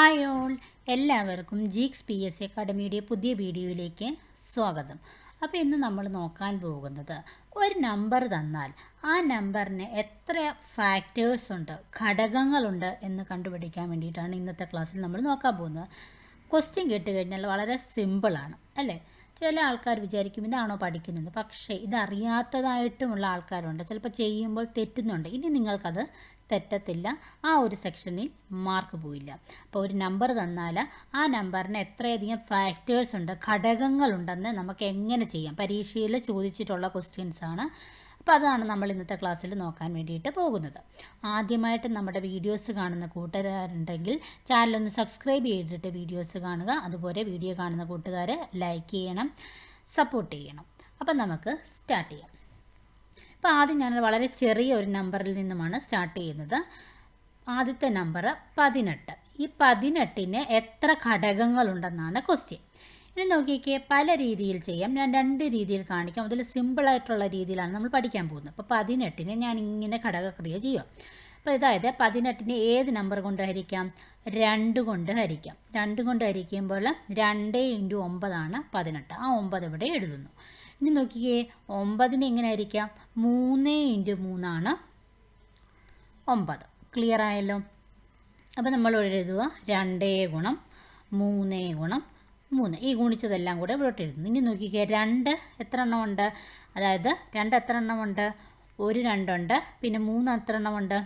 Hi all എല്ലാവർക്കും geeks P S അക്കാഡമിയുടെ പുതിയ വീഡിയോയിലേക്ക് സ്വാഗതം. അപ്പോൾ ഇന്ന് നമ്മൾ നോക്കാൻ പോകുന്നത് ഒരു നമ്പർ തന്നാൽ ആ നമ്പറിന് എത്ര ഫാക്ടേഴ്സ് ഉണ്ട് ഘടകങ്ങളുണ്ട് എന്ന് കണ്ടുപിടിക്കാൻ വേണ്ടിയിട്ടാണ് ഇന്നത്തെ ക്ലാസ്സിൽ നമ്മൾ നോക്കാൻ പോകുന്നത്. ക്വസ്റ്റ്യൻ കേട്ട് കഴിഞ്ഞാൽ വളരെ സിമ്പിളാണ് അല്ലേ? ചില ആൾക്കാർ വിചാരിക്കും ഇതാണോ പഠിക്കുന്നത് പക്ഷേ ഇതറിയാത്തതായിട്ടുമുള്ള ആൾക്കാരുണ്ട്. ചിലപ്പോൾ ചെയ്യുമ്പോൾ തെറ്റുന്നുണ്ട്. ഇനി നിങ്ങൾക്കത് തെറ്റത്തില്ല. ആ ഒരു സെക്ഷനിൽ മാർക്ക് പോയില്ല. അപ്പോൾ ഒരു നമ്പർ തന്നാൽ ആ നമ്പറിന് എത്രയധികം ഫാക്ടേഴ്സ് ഉണ്ട് ഘടകങ്ങളുണ്ടെന്ന് നമുക്ക് എങ്ങനെ ചെയ്യാം? പരീക്ഷയിൽ ചോദിച്ചിട്ടുള്ള ക്വസ്റ്റ്യൻസ് ആണ്. അപ്പോൾ അതാണ് നമ്മൾ ഇന്നത്തെ ക്ലാസ്സിൽ നോക്കാൻ വേണ്ടിയിട്ട് പോകുന്നത്. ആദ്യമായിട്ട് നമ്മുടെ വീഡിയോസ് കാണുന്ന കൂട്ടുകാരുണ്ടെങ്കിൽ ചാനലൊന്ന് സബ്സ്ക്രൈബ് ചെയ്തിട്ട് വീഡിയോസ് കാണുക. അതുപോലെ വീഡിയോ കാണുന്ന കൂട്ടുകാരെ ലൈക്ക് ചെയ്യണം സപ്പോർട്ട് ചെയ്യണം. അപ്പം നമുക്ക് സ്റ്റാർട്ട് ചെയ്യാം. അപ്പോൾ ആദ്യം ഞാൻ വളരെ ചെറിയ ഒരു നമ്പറിൽ നിന്നുമാണ് സ്റ്റാർട്ട് ചെയ്യുന്നത്. ആദ്യത്തെ നമ്പർ പതിനെട്ട്. ഈ പതിനെട്ടിന് എത്ര ഘടകങ്ങളുണ്ടെന്നാണ് ക്വസ്റ്റ്യൻ ഇനി നോക്കിക്കേ പല രീതിയിൽ ചെയ്യാം. ഞാൻ രണ്ട് രീതിയിൽ കാണിക്കാം. അതിൽ സിമ്പിളായിട്ടുള്ള രീതിയിലാണ് നമ്മൾ പഠിക്കാൻ പോകുന്നത്. അപ്പോൾ പതിനെട്ടിന് ഞാൻ ഇങ്ങനെ ഘടകക്രിയ ചെയ്യുക അപ്പോൾ ഇതായത് പതിനെട്ടിന് ഏത് നമ്പർ കൊണ്ട് ഹരിക്കാം? രണ്ട് കൊണ്ട് ഹരിക്കാം. രണ്ട് കൊണ്ട് ഹരിക്കുമ്പോൾ രണ്ട് ഇന്റു ഒമ്പതാണ് പതിനെട്ട്. ആ ഒമ്പത് ഇവിടെ എഴുതുന്നു. ഇനി നോക്കിക്കേ ഒമ്പതിന് എങ്ങനെ ആയിരിക്കാം മൂന്ന് ഇന്റു മൂന്നാണ് ഒമ്പത്. ക്ലിയർ ആയല്ലോ? അപ്പോൾ നമ്മൾ എഴുതുക രണ്ടേ ഗുണം മൂന്നേ ഗുണം മൂന്ന്. ഈ ഗുണിച്ചതെല്ലാം കൂടെ ഇവിടോട്ട് എഴുതുന്നു. ഇനി നോക്കിക്കുക രണ്ട് എത്ര എണ്ണമുണ്ട് അതായത് രണ്ട് എത്ര എണ്ണമുണ്ട് ഒരു രണ്ടുണ്ട്. പിന്നെ മൂന്ന് എത്ര എണ്ണം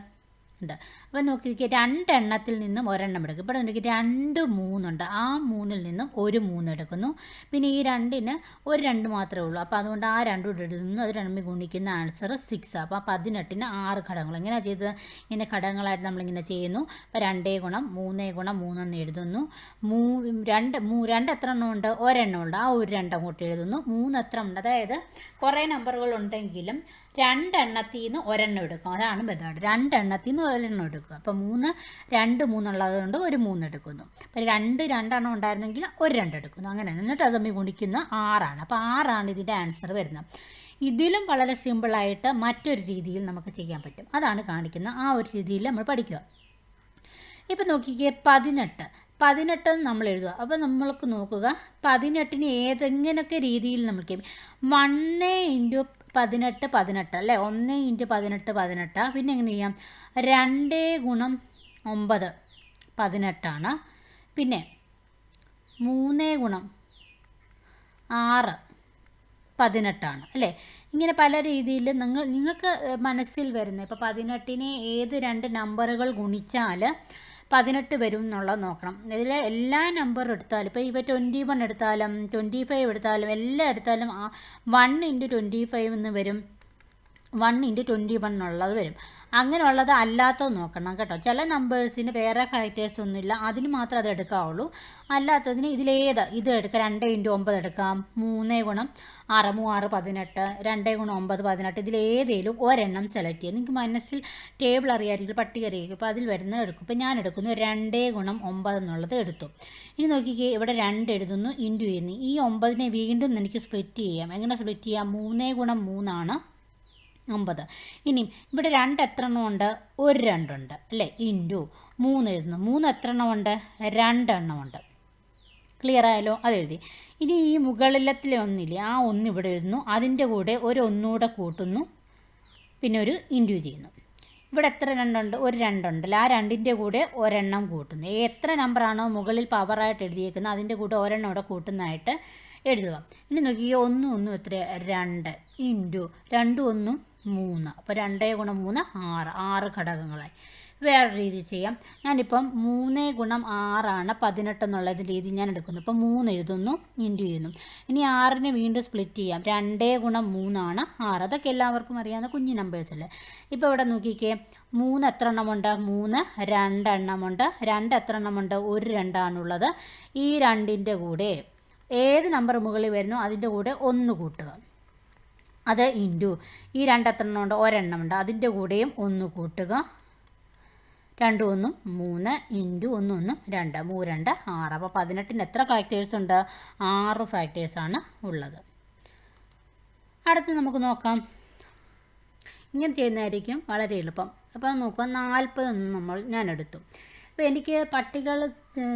ഉണ്ട്. അപ്പം നോക്കിക്കേ രണ്ടെണ്ണത്തിൽ നിന്നും ഒരെണ്ണം എടുക്കും. ഇവിടെ നോക്കി രണ്ട് മൂന്നുണ്ട്. ആ മൂന്നിൽ നിന്നും ഒരു മൂന്ന് എടുക്കുന്നു. പിന്നെ ഈ രണ്ടിന് ഒരു രണ്ട് മാത്രമേ ഉള്ളൂ. അപ്പോൾ അതുകൊണ്ട് ആ രണ്ടും കൂടെ എഴുതുന്നു അത് രണ്ടും ഗുണിക്കുന്ന ആൻസർ സിക്സ് അപ്പോൾ പതിനെട്ടിന് ആറ് ഘടകങ്ങൾ. എങ്ങനെയാണ് ചെയ്തത്? ഇങ്ങനെ ഘടകങ്ങളായിട്ട് നമ്മളിങ്ങനെ ചെയ്യുന്നു. അപ്പോൾ രണ്ടേ ഗുണം മൂന്നേ ഗുണം മൂന്നെന്ന് എഴുതുന്നു. മൂ രണ്ട് മൂ രണ്ട് എത്ര എണ്ണം ഉണ്ട്? ഒരെണ്ണം ഉണ്ട്. ആ ഒരു രണ്ട് കൂട്ടി എഴുതുന്നു. മൂന്ന് എത്ര ഉണ്ട്? അതായത് കുറേ നമ്പറുകൾ ഉണ്ടെങ്കിലും രണ്ടെണ്ണത്തിൽ നിന്ന് ഒരെണ്ണം എടുക്കും. അതാണ് മെത്തേഡ് രണ്ടെണ്ണത്തിൽ നിന്ന് ഒരെണ്ണം എടുക്കുക. അപ്പോൾ മൂന്ന് രണ്ട് മൂന്നുള്ളത് കൊണ്ട് ഒരു മൂന്ന് എടുക്കുന്നു. അപ്പോൾ രണ്ട് രണ്ടെണ്ണം ഉണ്ടായിരുന്നെങ്കിൽ ഒരു രണ്ട് എടുക്കുന്നു. അങ്ങനെ എന്നിട്ട് അത് തമ്മിൽ ഗുണിക്കുന്ന ആറാണ്. അപ്പോൾ ആറാണ് ഇതിന്റെ ആൻസർ വരുന്നത്. ഇതിലും വളരെ സിമ്പിളായിട്ട് മറ്റൊരു രീതിയിൽ നമുക്ക് ചെയ്യാൻ പറ്റും. അതാണ് കാണിക്കുന്ന ആ ഒരു രീതിയിൽ നമ്മൾ പഠിക്കുക. ഇപ്പം നോക്കിക്കേ പതിനെട്ട്. പതിനെട്ട് നമ്മൾ എഴുതുക. അപ്പോൾ നമ്മൾക്ക് നോക്കുക പതിനെട്ടിന് ഏതെങ്ങനെയൊക്കെ രീതിയിൽ നമുക്ക് വണ്ണേ ഇന്റു പതിനെട്ട് പതിനെട്ട് അല്ലേ? ഒന്ന് ഇന്റു പതിനെട്ട് പതിനെട്ട്. പിന്നെ എങ്ങനെ ചെയ്യാം? രണ്ടേ ഗുണം ഒമ്പത് പതിനെട്ടാണ്. പിന്നെ മൂന്നേ ഗുണം ആറ് പതിനെട്ടാണ്. അല്ലേ? ഇങ്ങനെ പല രീതിയിൽ നിങ്ങൾ നിങ്ങൾക്ക് മനസ്സിൽ വരുന്ന ഇപ്പോൾ പതിനെട്ടിനെ ഏത് രണ്ട് നമ്പറുകൾ ഗുണിച്ചാൽ പതിനെട്ട് വരും എന്നുള്ളത് നോക്കണം. ഇതിൽ എല്ലാ നമ്പർ എടുത്താലും ഇപ്പോൾ ഇപ്പോൾ ട്വന്റി വൺ എടുത്താലും ട്വന്റി ഫൈവ് എടുത്താലും എല്ലാം എടുത്താലും വൺ ഇന്റു ട്വന്റി ഫൈവ് എന്ന് വരും. വൺ ഇന്റു ട്വന്റി വൺ എന്നുള്ളത് വരും. അങ്ങനെയുള്ളത് അല്ലാത്തത് നോക്കണം കേട്ടോ. ചില നമ്പേഴ്സിന് വേറെ ഫാക്ടേഴ്സ് ഒന്നുമില്ല. അതിന് മാത്രം അത് എടുക്കാവുള്ളൂ. അല്ലാത്തതിന് ഇതിലേത്? ഇത് എടുക്കാം. രണ്ട് ഇന്റു ഒമ്പത് എടുക്കാം. മൂന്ന് ഗുണം ആറ് മൂവാറ് പതിനെട്ട്. രണ്ട് ഗുണം ഒമ്പത് പതിനെട്ട്. ഇതിലേതേലും ഒരെണ്ണം സെലക്ട് ചെയ്യുക നിങ്ങൾക്ക് മനസ്സിൽ ടേബിൾ അറിയാമായിരിക്കും പട്ടിക അറിയായിരിക്കും അപ്പോൾ അതിൽ വരുന്നത് എടുക്കും. ഇപ്പോൾ ഞാൻ എടുക്കുന്നു രണ്ട് ഗുണം ഒമ്പത് എന്നുള്ളത് എടുത്തു. ഇനി നോക്കിക്കേ ഇവിടെ രണ്ട് എഴുതുന്നു ഇന്റു ചെയ്യുന്നു. ഈ ഒമ്പതിനെ വീണ്ടും എനിക്ക് സ്പ്ലിറ്റ് ചെയ്യാം. എങ്ങനെ സ്പ്ലിറ്റ് ചെയ്യാം? മൂന്ന് ഗുണം മൂന്നാണ് ഒമ്പത് ഇനിയും ഇവിടെ രണ്ട് എത്ര എണ്ണം ഉണ്ട് ഒരു രണ്ടുണ്ട് അല്ലേ? ഇന്റു മൂന്ന് എഴുതുന്നു. മൂന്ന് എത്ര എണ്ണം ഉണ്ട് രണ്ടെണ്ണം ഉണ്ട്. ക്ലിയർ ആയാലോ അത് എഴുതി. ഇനി ഈ മുകളിലത്തിലെ ഒന്നില്ലേ ആ ഒന്ന് ഇവിടെ എഴുതുന്നു. അതിന്റെ കൂടെ ഒരു ഒന്നുകൂടെ കൂട്ടുന്നു. പിന്നെ ഒരു ഇന്റു ചെയ്യുന്നു. ഇവിടെ എത്ര രണ്ടുണ്ട്? ഒരു രണ്ടുണ്ടല്ലോ ആ രണ്ടിന്റെ കൂടെ ഒരെണ്ണം കൂട്ടുന്നു. എത്ര നമ്പറാണോ മുകളിൽ പവറായിട്ട് എഴുതിയേക്കുന്നത് അതിന്റെ കൂടെ ഒരെണ്ണം ഇവിടെ കൂട്ടുന്നതായിട്ട് എഴുതുക. ഇനി നോക്കി ഒന്നും ഒന്നും എത്ര രണ്ട്. ഇന്റു രണ്ടും ഒന്നും മൂന്ന്. അപ്പോൾ രണ്ടേ ഗുണം മൂന്ന് ആറ്. ആറ് ഘടകങ്ങളായി. വേറെ രീതി ചെയ്യാം. ഞാനിപ്പം മൂന്നേ ഗുണം ആറാണ് പതിനെട്ട് എന്നുള്ളത് രീതി ഞാൻ എടുക്കുന്നു. അപ്പം മൂന്ന് എഴുതുന്നു ഇന്റു ചെയ്യുന്നു. ഇനി ആറിനെ വീണ്ടും സ്പ്ലിറ്റ് ചെയ്യാം. രണ്ടേ ഗുണം മൂന്നാണ് ആറ്. അതൊക്കെ എല്ലാവർക്കും അറിയാവുന്ന കുഞ്ഞു നമ്പേഴ്സ് അല്ലേ? ഇപ്പോൾ ഇവിടെ നോക്കിക്കേ. മൂന്ന് എത്ര എണ്ണമുണ്ട് മൂന്ന് രണ്ടെണ്ണമുണ്ട് രണ്ട് എത്ര എണ്ണമുണ്ട് ഒരു രണ്ടാണുള്ളത്. ഈ രണ്ടിന്റെ കൂടെ ഏത് നമ്പർ മുകളിൽ വരുന്നു? അതിന്റെ കൂടെ ഒന്ന് കൂട്ടുക. അത് ഇന്റു ഈ രണ്ടെത്രണ്ണം ഉണ്ട് ഒരെണ്ണം ഉണ്ട്. അതിന്റെ കൂടെയും ഒന്ന് കൂട്ടുക. രണ്ട് ഒന്നും മൂന്ന് ഇന്റു ഒന്നും ഒന്നും രണ്ട്. മൂ രണ്ട് ആറ്. അപ്പോൾ പതിനെട്ടിന് എത്ര ഫാക്ടേഴ്സ് ഉണ്ട്? ആറ് ഫാക്ടേഴ്സാണ് ഉള്ളത്. അടുത്ത് നമുക്ക് നോക്കാം. ഇങ്ങനെ ചെയ്യുന്നതായിരിക്കും വളരെ എളുപ്പം. അപ്പോൾ നോക്കുക നാൽപ്പതൊന്നും നമ്മൾ ഞാൻ എടുത്തു ഇപ്പോൾ എനിക്ക് പട്ടികൾ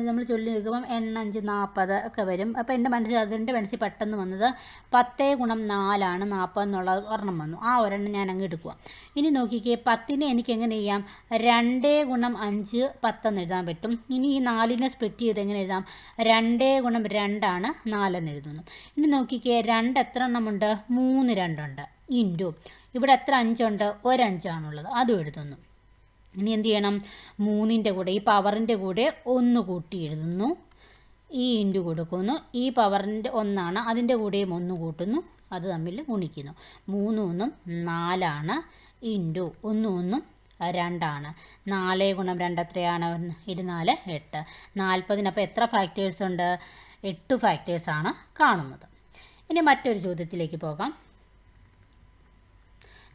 നമ്മൾ ചൊല്ലി നിൽക്കുമ്പം എണ്ണഞ്ച് നാൽപ്പത് ഒക്കെ വരും. അപ്പോൾ എന്റെ മനസ്സിൽ അതിന്റെ മനസ്സിൽ പെട്ടെന്ന് വന്നത് പത്തേ ഗുണം നാലാണ് നാൽപ്പത് എന്നുള്ള ഒരെണ്ണം വന്നു. ആ ഒരെണ്ണം ഞാൻ അങ്ങ് എടുക്കുക ഇനി നോക്കിക്കേ പത്തിനെ എനിക്ക് എങ്ങനെ ചെയ്യാം? രണ്ടേ ഗുണം അഞ്ച് പത്തെന്ന് എഴുതാൻ പറ്റും. ഇനി ഈ നാലിനെ സ്പ്ലിറ്റ് ചെയ്ത് എങ്ങനെ എഴുതാം? രണ്ടേ ഗുണം രണ്ടാണ് നാലെന്ന് എഴുതുന്നു. ഇനി നോക്കിക്കേ രണ്ട് എത്ര എണ്ണമുണ്ട്? മൂന്ന് രണ്ടുണ്ട്. ഇന്റു. ഇവിടെ എത്ര അഞ്ചുണ്ട്? ഒരഞ്ചാണുള്ളത്. അതും എഴുതുന്നു. ഇനി എന്ത് ചെയ്യണം? മൂന്നിന്റെ കൂടെ ഈ പവറിന്റെ കൂടെ ഒന്ന് കൂട്ടി എഴുതുന്നു. ഈ ഇന്റു കൊടുക്കുന്നു. ഈ പവറിന്റെ ഒന്നാണ് അതിന്റെ കൂടെയും ഒന്ന് കൂട്ടുന്നു. അത് തമ്മിൽ ഗുണിക്കുന്നു. മൂന്നും ഒന്നും നാലാണ്. ഇന്റു ഒന്നും ഒന്നും രണ്ടാണ്. നാല് ഗുണം രണ്ട് എത്രയാണ്? ഇരുന്നാൽ എട്ട്. നാൽപ്പതിനപ്പോൾ എത്ര ഫാക്ടേഴ്സ് ഉണ്ട്? എട്ട് ഫാക്ടേഴ്സാണ് കാണുന്നത്. ഇനി മറ്റൊരു ചോദ്യത്തിലേക്ക് പോകാം.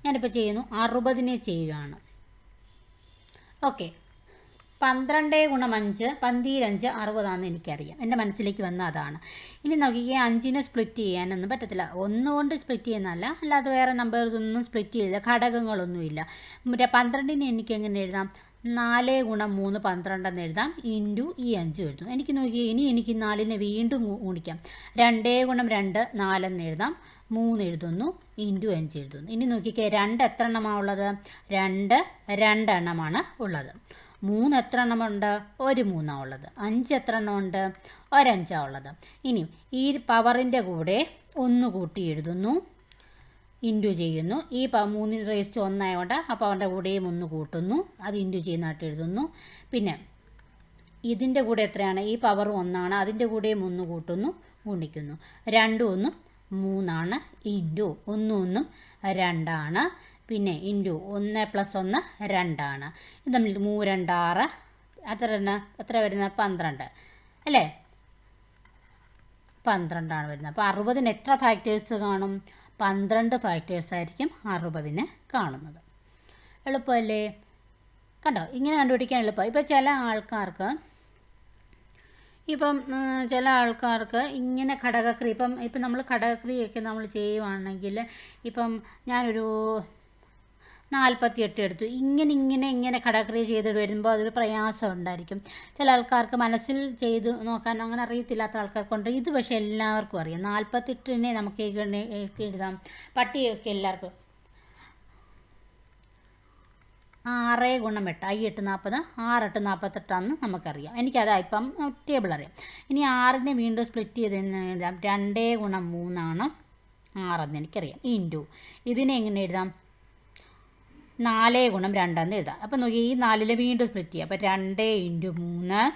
ഞാനിപ്പോൾ ചെയ്യുന്നു അറുപതിനെ ചെയ്യുകയാണ്. ഓക്കെ. പന്ത്രണ്ട് ഗുണം അഞ്ച് പന്തീരഞ്ച് അറുപതാണെന്ന് എനിക്കറിയാം. എന്റെ മനസ്സിലേക്ക് വന്ന അതാണ്. ഇനി നോക്കിക്കേ അഞ്ചിനെ സ്പ്ലിറ്റ് ചെയ്യാനൊന്നും പറ്റത്തില്ല. ഒന്നുകൊണ്ട് സ്പ്ലിറ്റ് ചെയ്യുന്നതല്ല അല്ലാതെ വേറെ നമ്പറൊന്നും സ്പ്ലിറ്റ് ചെയ്യില്ല ഘടകങ്ങളൊന്നുമില്ല. മറ്റേ പന്ത്രണ്ടിനെ എനിക്ക് എങ്ങനെ എഴുതാം? നാല് ഗുണം മൂന്ന് പന്ത്രണ്ടെന്ന് എഴുതാം. ഇന്റു ഈ അഞ്ച് എഴുതും. എനിക്ക് നോക്കിയേ ഇനി എനിക്ക് നാലിനെ വീണ്ടും ഗുണിക്കാം. രണ്ടേ ഗുണം രണ്ട് നാലെന്ന് എഴുതാം. മൂന്ന് എഴുതുന്നു ഇന്റു അഞ്ച് എഴുതുന്നു. ഇനി നോക്കിക്കേ രണ്ട് എത്ര എണ്ണമാണ് ഉള്ളത്? രണ്ട് രണ്ടെണ്ണമാണ് ഉള്ളത്. മൂന്ന് എത്ര എണ്ണമുണ്ട് ഒരു മൂന്നാണ് ഉള്ളത്. അഞ്ച് എത്ര എണ്ണമുണ്ട് ഒരഞ്ചാണ് ഉള്ളത്. ഇനി ഈ പവറിന്റെ കൂടെ ഒന്ന് കൂട്ടി എഴുതുന്നു ഇന്റു ചെയ്യുന്നു. ഈ പ മൂന്നിന് റേസ്റ്റ് ഒന്നായതുകൊണ്ട് ആ പവറിന്റെ കൂടെയും ഒന്ന് കൂട്ടുന്നു. അത് ഇന്റു ചെയ്യുന്നതായിട്ട് എഴുതുന്നു. പിന്നെ ഇതിന്റെ കൂടെ എത്രയാണ്? ഈ പവർ ഒന്നാണ്. അതിന്റെ കൂടെയും ഒന്ന് കൂട്ടുന്നു ഗുണിക്കുന്നു. രണ്ടും ഒന്നും മൂന്നാണ്. ഇന്റു ഒന്നൊന്നും ഒന്നും രണ്ടാണ്. പിന്നെ ഇന്റു ഒന്ന് പ്ലസ് ഒന്ന് രണ്ടാണ്. ഇത് തമ്മിൽ മൂ രണ്ടാറ്. അത്ര വരുന്ന എത്ര വരുന്ന പന്ത്രണ്ട്. അല്ലേ? പന്ത്രണ്ടാണ് വരുന്നത്. അപ്പോൾ അറുപതിന് എത്ര ഫാക്ടേഴ്സ് കാണും? പന്ത്രണ്ട് ഫാക്ടേഴ്സ് ആയിരിക്കും അറുപതിന് കാണുന്നത്. എളുപ്പമല്ലേ? കണ്ടോ? ഇങ്ങനെ കണ്ടുപിടിക്കാൻ എളുപ്പം ഇപ്പോൾ ചില ആൾക്കാർക്ക് ഇപ്പം ചില ആൾക്കാർക്ക് ഇങ്ങനെ ഘടകക്രി ഇപ്പം ഇപ്പം നമ്മൾ ഘടകക്രിയൊക്കെ നമ്മൾ ചെയ്യുവാണെങ്കിൽ ഇപ്പം ഞാനൊരു നാൽപ്പത്തി എട്ട് എടുത്തു. ഇങ്ങനെ ഇങ്ങനെ ഇങ്ങനെ ഘടകക്രിയ ചെയ്ത് വരുമ്പോൾ അതൊരു പ്രയാസം ഉണ്ടായിരിക്കും. ചില ആൾക്കാർക്ക് മനസ്സിൽ ചെയ്ത് നോക്കാൻ അങ്ങനെ അറിയത്തില്ലാത്ത ആൾക്കാർക്കുണ്ട് ഇത് പക്ഷേ എല്ലാവർക്കും അറിയാം. നാൽപ്പത്തെട്ടിനെ നമുക്ക് എഴുതാം. പട്ടിയൊക്കെ എല്ലാവർക്കും ആറ് ഗുണം എട്ട്. ഐ എട്ട് നാൽപ്പത് ആറെട്ട് നാൽപ്പത്തെട്ടാന്ന് നമുക്കറിയാം. എനിക്കതാ ഇപ്പം ടേബിൾ അറിയാം. ഇനി ആറിനെ വീണ്ടും സ്പ്ലിറ്റ് ചെയ്ത് എഴുതാം. രണ്ടേ ഗുണം മൂന്നാണ് ആറെന്ന് എനിക്കറിയാം. ഇന്റു. ഇതിനെ എങ്ങനെ എഴുതാം? നാല് ഗുണം രണ്ടെന്ന് എഴുതാം. അപ്പം നോക്കി ഈ നാലിലെ വീണ്ടും സ്പ്ലിറ്റ് ചെയ്യാം. അപ്പം രണ്ട് ഇന്റു മൂന്ന്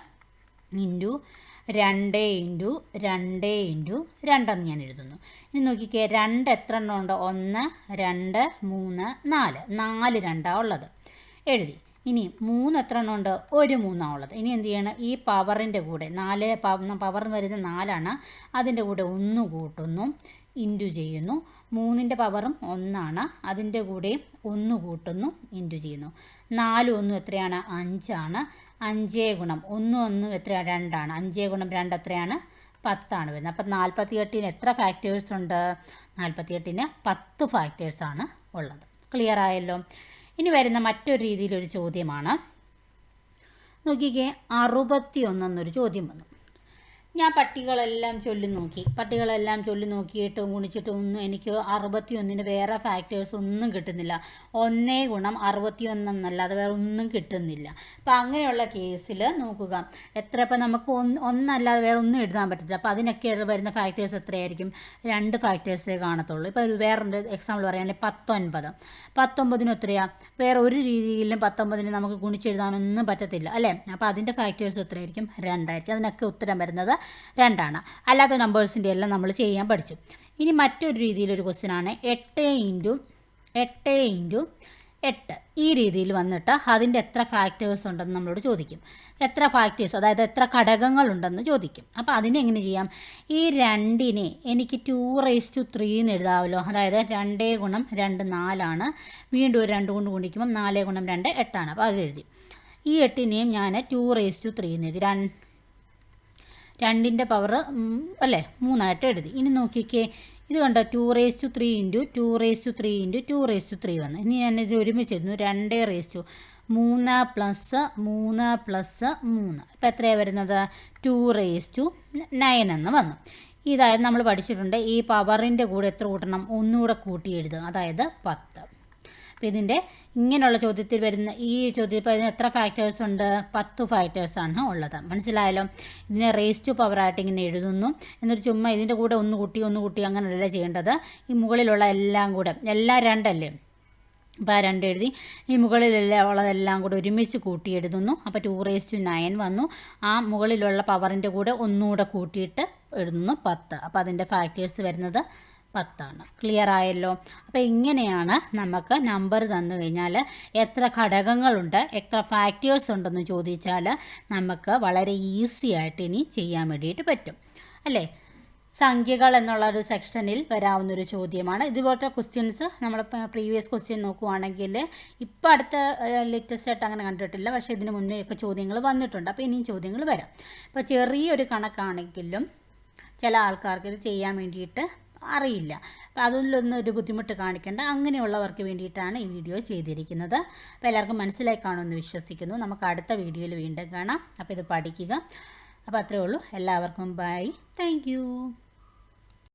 ഇന്റു രണ്ട് ഇന്റു രണ്ട് ഇന്റു രണ്ടെന്ന് ഞാൻ എഴുതുന്നു. ഇനി നോക്കിക്കേ രണ്ട് എത്ര എണ്ണം ഉണ്ട്? ഒന്ന് രണ്ട് മൂന്ന് നാല്. നാല് രണ്ടാണ് ഉള്ളത്. എഴുതി. ഇനി മൂന്ന് എത്ര എണ്ണം ഉണ്ട്? ഒരു മൂന്നാണ് ഉള്ളത്. ഇനി എന്ത് ചെയ്യണം? ഈ പവറിന്റെ കൂടെ നാല് പവർ വരുന്ന നാലാണ്. അതിന്റെ കൂടെ ഒന്ന് കൂട്ടുന്നു ഇന്റു ചെയ്യുന്നു. മൂന്നിന്റെ പവറും ഒന്നാണ്. അതിന്റെ കൂടെ ഒന്ന് കൂട്ടുന്നു ഇന്റു ചെയ്യുന്നു. നാലും ഒന്നും എത്രയാണ്? അഞ്ചാണ്. അഞ്ചേ ഗുണം. ഒന്നും ഒന്നും എത്രയാണ് രണ്ടാണ്. അഞ്ചേ ഗുണം രണ്ട് എത്രയാണ്? പത്താണ് വരുന്നത്. അപ്പം നാൽപ്പത്തി എട്ടിന് എത്ര ഫാക്ടേഴ്സ് ഉണ്ട്? നാൽപ്പത്തി എട്ടിന് പത്ത് ഫാക്ടേഴ്സാണ് ഉള്ളത്. ക്ലിയർ ആയല്ലോ? ഇനി വരുന്ന മറ്റൊരു രീതിയിലൊരു ചോദ്യമാണ്. നോക്കിക്കേ അറുപത്തി ഒന്നെന്നൊരു ചോദ്യം വന്നു. ഞാൻ പട്ടികളെല്ലാം ചൊല്ലി നോക്കി. പട്ടികളെല്ലാം ചൊല്ലി നോക്കിയിട്ടും ഗുണിച്ചിട്ടും ഒന്നും എനിക്ക് അറുപത്തി ഒന്നിന് വേറെ ഫാക്ടേഴ്സ് ഒന്നും കിട്ടുന്നില്ല. ഒന്നേ ഗുണം അറുപത്തി അത് വേറെ ഒന്നും കിട്ടുന്നില്ല. അപ്പം അങ്ങനെയുള്ള കേസിൽ നോക്കുക. എത്ര ഇപ്പം നമുക്ക് ഒന്ന് ഒന്നല്ലാതെ വേറെ ഒന്നും എഴുതാൻ പറ്റത്തില്ല. അപ്പോൾ അതിനൊക്കെ വരുന്ന ഫാക്ടേഴ്സ് എത്രയായിരിക്കും? രണ്ട് ഫാക്ടേഴ്സേ കാണത്തുള്ളൂ. ഇപ്പോൾ ഒരു വേറൊരു എക്സാമ്പിൾ പറയുകയാണെങ്കിൽ പത്തൊൻപത്. പത്തൊമ്പതിനും എത്രയാണ് വേറെ ഒരു രീതിയിലും പത്തൊമ്പതിന് നമുക്ക് ഗുണിച്ചെഴുതാനൊന്നും പറ്റത്തില്ല. അല്ലേ? അപ്പോൾ അതിന്റെ ഫാക്ടേഴ്സ് എത്രയായിരിക്കും? രണ്ടായിരിക്കും. അതിനൊക്കെ ഉത്തരം വരുന്നത് രണ്ടാണ്. അല്ലാത്ത നമ്പേഴ്സിന്റെ എല്ലാം നമ്മൾ ചെയ്യാൻ പഠിച്ചു. ഇനി മറ്റൊരു രീതിയിലൊരു ക്വസ്റ്റ്യൻ ആണ്. എട്ട് ഇന്റു എട്ട് ഇന്റു എട്ട്. ഈ രീതിയിൽ വന്നിട്ട് അതിന്റെ എത്ര ഫാക്ടേഴ്സ് ഉണ്ടെന്ന് നമ്മളോട് ചോദിക്കും. എത്ര ഫാക്ടേഴ്സ് അതായത് എത്ര ഘടകങ്ങളുണ്ടെന്ന് ചോദിക്കും. അപ്പോൾ അതിനെങ്ങനെ ചെയ്യാം? ഈ രണ്ടിനെ എനിക്ക് ടു റേസ് ടു ത്രീ എന്ന് എഴുതാവല്ലോ. അതായത് രണ്ടേ ഗുണം രണ്ട് നാലാണ്. വീണ്ടും ഒരു രണ്ട് കൊണ്ട് ഗുണിക്കുമ്പോൾ നാലേ ഗുണം രണ്ട് എട്ടാണ്. അപ്പോൾ അത് എഴുതി ഈ എട്ടിനെയും ഞാൻ ടു റേസ് ടു ത്രീ എന്ന് എഴുതി. രണ്ട് രണ്ടിന്റെ പവർ അല്ലേ? മൂന്നായിട്ട് എഴുതി. ഇനി നോക്കിക്കേ. ഇത് കണ്ട? Two raise to three into two raise to three into two raise to three വന്നു. ഇനി ഞാൻ ഇത് ഒരുമിച്ച് എഴുതുന്നു. രണ്ടേ റേസ് ടു മൂന്ന് പ്ലസ് മൂന്ന് പ്ലസ് മൂന്ന്. ഇപ്പം എത്രയാണ് വരുന്നത്? ടു റേസ് ടു നയൻ എന്ന് വന്നു. ഇതായത് നമ്മൾ പഠിച്ചിട്ടുണ്ട്. ഈ പവറിന്റെ കൂടെ എത്ര കൂട്ടണം? ഒന്നുകൂടെ കൂട്ടി എഴുതുക. അതായത് പത്ത്. അപ്പോൾ ഇതിന്റെ ഇങ്ങനെയുള്ള ചോദ്യത്തിൽ വരുന്ന ഈ ചോദ്യത്തിൽ എത്ര ഫാക്ടേഴ്സ് ഉണ്ട്? പത്ത് ഫാക്ടേഴ്സാണ് ഉള്ളത്. മനസ്സിലായല്ലോ? ഇതിനെ റേസ് ടു പവറായിട്ട് ഇങ്ങനെ എഴുതുന്നു. എന്നൊരു ചുമ്മാ ഇതിന്റെ കൂടെ ഒന്ന് കൂട്ടി ഒന്ന് കൂട്ടി അങ്ങനെയല്ല ചെയ്യേണ്ടത്? ഈ മുകളിലുള്ള എല്ലാം കൂടെ എല്ലാം രണ്ടല്ലേ? അപ്പോൾ ആ രണ്ട് എഴുതി ഈ മുകളിലെല്ലാം ഉള്ളതെല്ലാം കൂടെ ഒരുമിച്ച് കൂട്ടി എഴുതുന്നു. അപ്പോൾ ടു റേസ് ടു നയൻ വന്നു. ആ മുകളിലുള്ള പവറിന്റെ കൂടെ ഒന്നുകൂടെ കൂട്ടിയിട്ട് എഴുതുന്നു പത്ത്. അപ്പോൾ അതിന്റെ ഫാക്ടേഴ്സ് വരുന്നത് പത്താണ്. ക്ലിയർ ആയല്ലോ? അപ്പോൾ ഇങ്ങനെയാണ് നമുക്ക് നമ്പർ തന്നു കഴിഞ്ഞാൽ എത്ര ഘടകങ്ങളുണ്ട് എത്ര ഫാക്ടേഴ്സ് ഉണ്ടെന്ന് ചോദിച്ചാൽ നമുക്ക് വളരെ ഈസി ആയിട്ട് ഇനി ചെയ്യാൻ വേണ്ടിയിട്ട് പറ്റും. അല്ലേ? സംഖ്യകൾ എന്നുള്ള ഒരു സെക്ഷനിൽ വരാവുന്ന ഒരു ചോദ്യമാണ്. ഇതുപോലത്തെ ക്വസ്റ്റ്യൻസ് നമ്മൾ പ്രീവിയസ് ക്വസ്റ്റ്യൻ നോക്കുവാണെങ്കിൽ ഇപ്പോൾ അടുത്ത ലേറ്റസ്റ്റ് ആയിട്ട് അങ്ങനെ കണ്ടിട്ടില്ല. പക്ഷേ ഇതിന് മുന്നേ ഒക്കെ ചോദ്യങ്ങൾ വന്നിട്ടുണ്ട്. അപ്പോൾ ഇനിയും ചോദ്യങ്ങൾ വരാം. ഇപ്പോൾ ചെറിയൊരു കണക്കാണെങ്കിലും ചില ആൾക്കാർക്ക് ഇത് ചെയ്യാൻ വേണ്ടിയിട്ട് അറിയില്ല. അപ്പോൾ അതിലൊന്നും ഒരു ബുദ്ധിമുട്ട് കാണിക്കേണ്ട. അങ്ങനെയുള്ളവർക്ക് വേണ്ടിയിട്ടാണ് ഈ വീഡിയോ ചെയ്തിരിക്കുന്നത്. അപ്പോൾ എല്ലാവർക്കും മനസ്സിലായി കാണുമെന്ന് വിശ്വസിക്കുന്നു. നമുക്ക് അടുത്ത വീഡിയോയിൽ വീണ്ടും കാണാം. അപ്പോൾ ഇത് പഠിക്കുക. അപ്പോൾ അത്രേ ഉള്ളൂ. എല്ലാവർക്കും ബൈ. താങ്ക്